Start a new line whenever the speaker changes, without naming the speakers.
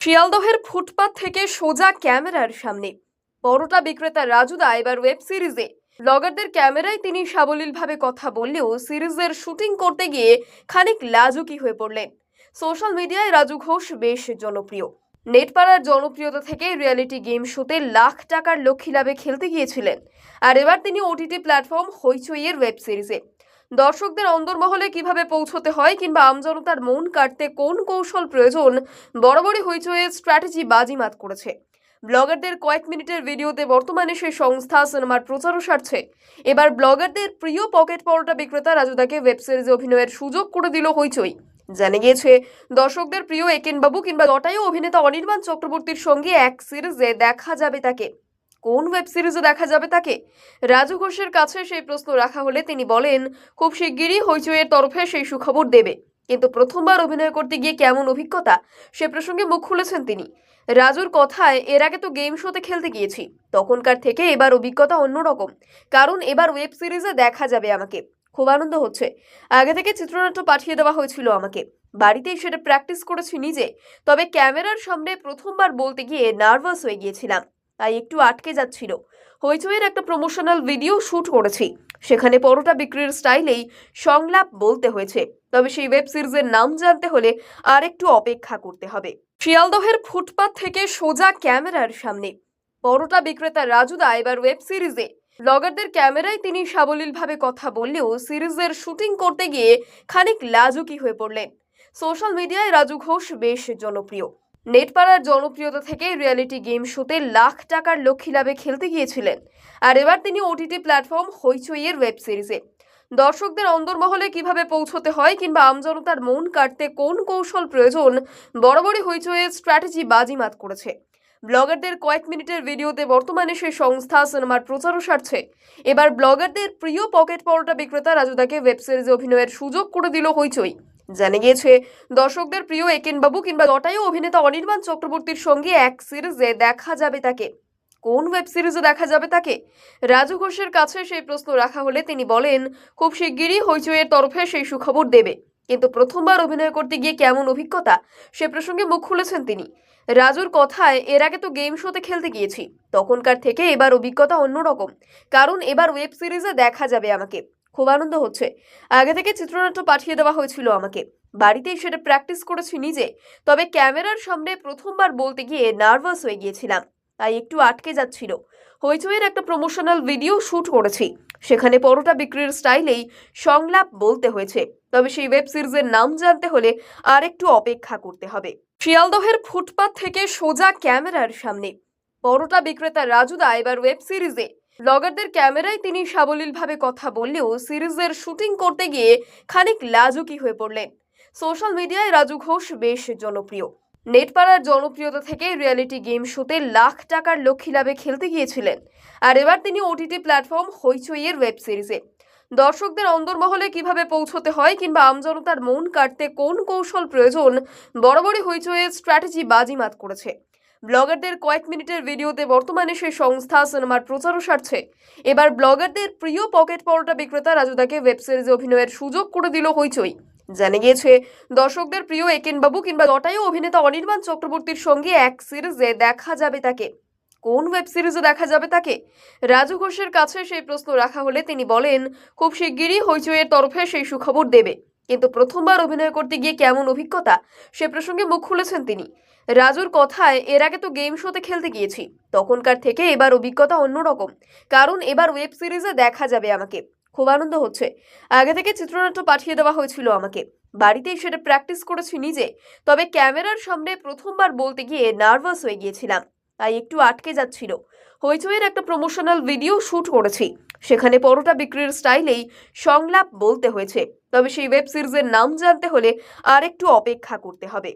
শিয়ালদহের ফুটপাত থেকে সোজা ক্যামেরার সামনে। পরোটা বিক্রেতা রাজুদা এবার ওয়েব সিরিজে। ব্লগারদের ক্যামেরায় তিনি সাবলীলভাবে কথা বললেও সিরিজের শুটিং করতে গিয়ে খানিক লাজুকি হয়ে পড়লেন। সোশ্যাল মিডিয়ায় রাজু ঘোষ বেশ জনপ্রিয়। নেটপাড়ার জনপ্রিয়তা থেকে রিয়েলিটি গেম শোতে লাখ টাকার লক্ষ্মী লাভে খেলতে গিয়েছিলেন। আর এবার তিনি ওটিটি প্ল্যাটফর্ম হইচইয়ের ওয়েব সিরিজে। দর্শকদের অন্দরমহলে কীভাবে পৌঁছতে হয় কিংবা আমজনতার মন কাটতে কোন কৌশল প্রয়োজন, বরাবরই হইচইয়ের স্ট্র্যাটেজি বাজিমাত করেছে। ব্লগারদের কয়েক মিনিটের ভিডিওতে বর্তমানে সেই সংস্থা সিনেমার প্রচারও সারছে। এবার ব্লগারদের প্রিয় পকেট পরোটা বিক্রেতা রাজুদাকে ওয়েব সিরিজে অভিনয়ের সুযোগ করে দিল হইচই। জানা গিয়েছে, দর্শকদের প্রিয় একেনবাবু কিংবা জটায়ু অভিনেতা অনির্বাণ চক্রবর্তীর সঙ্গে এক সিরিজে দেখা যাবে তাকে। কোন ওয়েব সিরিজে দেখা যাবে তাকে? রাজু ঘোষের কাছে সেই প্রশ্ন রাখা হলে তিনি বলেন, খুব শিগগিরই হইচইয়ের তরফে সেই সুখবর দেবে। কিন্তু প্রথমবার অভিনয় করতে গিয়ে কেমন অভিজ্ঞতা, সে প্রসঙ্গে মুখ খুলেছেন তিনি। রাজুর কথায়, এর আগে তো গেম শোতে খেলতে গিয়েছি। তখনকার থেকে এবার অভিজ্ঞতা অন্যরকম। কারণ এবার ওয়েব সিরিজে দেখা যাবে আমাকে। খুব আনন্দ হচ্ছে। আগে থেকে চিত্রনাট্য পাঠিয়ে দেওয়া হয়েছিল আমাকে। বাড়িতেই সেটা প্র্যাকটিস করেছি নিজে। তবে ক্যামেরার সামনে প্রথমবার বলতে গিয়ে নার্ভাস হয়ে গিয়েছিলাম। তাই একটু আটকে যাচ্ছিল। হইচইয়ের একটা প্রমোশনাল ভিডিও শ্যুট করেছি। সেখানে পরোটা বিক্রির স্টাইলেই সংলাপ বলতে হয়েছে। তবে সেই ওয়েব সিরিজের নাম জানতে হলে আর একটু অপেক্ষা করতে হবে। শিয়ালদহের ফুটপাত থেকে সোজা ক্যামেরার সামনে। পরোটা বিক্রেতা রাজুদা এবার ওয়েব সিরিজে ব্লগারদের ক্যামেরায় তিনি সাবলীলভাবে কথা বললেও সিরিজের শুটিং করতে গিয়ে খানিক লাজুকি হয়ে পড়লেন। সোশ্যাল মিডিয়ায় রাজু ঘোষ বেশ জনপ্রিয়। নেটপাড়ার জনপ্রিয়তা থেকে রিয়েলিটি গেম শোতে লাখ টাকার লক্ষ্মী লাভে খেলতে গিয়েছিলেন। আর এবার তিনি ওটিটি প্ল্যাটফর্ম হইচইয়ের ওয়েব সিরিজে দর্শকদের অন্দরমহলে কীভাবে পৌঁছতে হয় কিংবা আমজনতার মন কাটতে কোন কৌশল প্রয়োজন, বরাবরই হইচইয়ের স্ট্র্যাটেজি বাজিমাত করেছে। ব্লগারদের কয়েক মিনিটের ভিডিওতে বর্তমানে সেই সংস্থা সিনেমার প্রচারও সারছে। এবার ব্লগারদের প্রিয় পকেট পরোটা বিক্রেতা রাজুদাকে ওয়েব সিরিজে অভিনয়ের সুযোগ করে দিল হইচই। জানা গিয়েছে, দর্শকদের প্রিয় একেনবাবু কিংবা জটায়ু অভিনেতা অনির্বাণ চক্রবর্তীর সঙ্গে এক সিরিজে দেখা যাবে তাকে। কোন ওয়েব সিরিজে দেখা যাবে তাকে? রাজু ঘোষের কাছে সেই প্রশ্ন রাখা হলে তিনি বলেন, খুব শিগগিরই হইচইয়ের তরফে সেই সুখবর দেবে। কিন্তু প্রথমবার অভিনয় করতে গিয়ে কেমন অভিজ্ঞতা, সে প্রসঙ্গে মুখ খুলেছেন তিনি। রাজুর কথায়, এর আগে তো গেম শোতে খেলতে গিয়েছি। তখনকার থেকে এবার অভিজ্ঞতা অন্যরকম। কারণ এবার ওয়েব সিরিজে দেখা যাবে আমাকে। খুব আনন্দ হচ্ছে। আগে থেকে চিত্রনাট্য পাঠিয়ে দেওয়া হয়েছিল আমাকে। বাড়িতেই সেটা প্র্যাকটিস করেছি নিজে। তবে ক্যামেরার সামনে প্রথমবার বলতে গিয়ে নার্ভাস হয়ে গিয়েছিলাম। তাই একটু আটকে যাচ্ছিল। হইচইয়ের একটা প্রমোশনাল ভিডিও শ্যুট করেছি। সেখানে পরোটা বিক্রির স্টাইলেই সংলাপ বলতে হয়েছে। তবে সেই ওয়েব সিরিজের নাম জানতে হলে আর একটু অপেক্ষা করতে হবে। শিয়ালদহের ফুটপাত থেকে সোজা ক্যামেরার সামনে। পরোটা বিক্রেতা রাজুদা এবার ওয়েব সিরিজে ব্লগারদের ক্যামেরায় তিনি সাবলীলভাবে কথা বললেও সিরিজের শুটিং করতে গিয়ে খানিক লাজুকি হয়ে পড়লেন। সোশ্যাল মিডিয়ায় রাজু ঘোষ বেশ জনপ্রিয়। নেটপাড়ার জনপ্রিয়তা থেকে রিয়েলিটি গেম শোতে লাখ টাকার লক্ষ্মী লাভে খেলতে গিয়েছিলেন। আর এবার তিনি ওটিটি প্ল্যাটফর্ম হইচইয়ের ওয়েব সিরিজে। দর্শকদের অন্দরমহলে কীভাবে পৌঁছতে হয় কিংবা আমজনতার মন কাটতে কোন কৌশল প্রয়োজন, বরাবরই হইচইয়ের স্ট্র্যাটেজি বাজিমাত করেছে। ব্লগারদের কয়েক মিনিটের ভিডিওতে বর্তমানে সেই সংস্থা সিনেমার প্রচারও সারছে। এবার ব্লগারদের প্রিয় পকেট পরোটা বিক্রেতা রাজুদাকে ওয়েব সিরিজে অভিনয়ের সুযোগ করে দিল হইচই। জানা গিয়েছে, দর্শকদের প্রিয় একেনবাবু কিংবা জটায়ু অভিনেতা অনির্বাণ চক্রবর্তীর সঙ্গে এক সিরিজে দেখা যাবে তাকে। কোন ওয়েব সিরিজে দেখা যাবে তাকে? রাজু ঘোষের কাছে সেই প্রশ্ন রাখা হলে তিনি বলেন, খুব শিগগিরই হইচইয়ের তরফে সেই সুখবর দেবে। কিন্তু প্রথমবার অভিনয় করতে গিয়ে কেমন অভিজ্ঞতা, সে প্রসঙ্গে মুখ খুলেছেন তিনি। রাজুর কথায়, এর আগে তো গেম শোতে খেলতে গিয়েছি। তখনকার থেকে এবার অভিজ্ঞতা অন্যরকম। কারণ এবার ওয়েব সিরিজে দেখা যাবে আমাকে। খুব আনন্দ হচ্ছে। আগে থেকে চিত্রনাট্য পাঠিয়ে দেওয়া হয়েছিল আমাকে। বাড়িতেই সেটা প্র্যাকটিস করেছি নিজে। তবে ক্যামেরার সামনে প্রথমবার বলতে গিয়ে নার্ভাস হয়ে গিয়েছিলাম। তাই একটু আটকে যাচ্ছিল। হইচইয়ের একটা প্রমোশনাল ভিডিও শ্যুট করেছি। সেখানে পরোটা বিক্রির স্টাইলেই সংলাপ বলতে হয়েছে। তবে সেই ওয়েব সিরিজের নাম জানতে হলে আর একটু অপেক্ষা করতে হবে।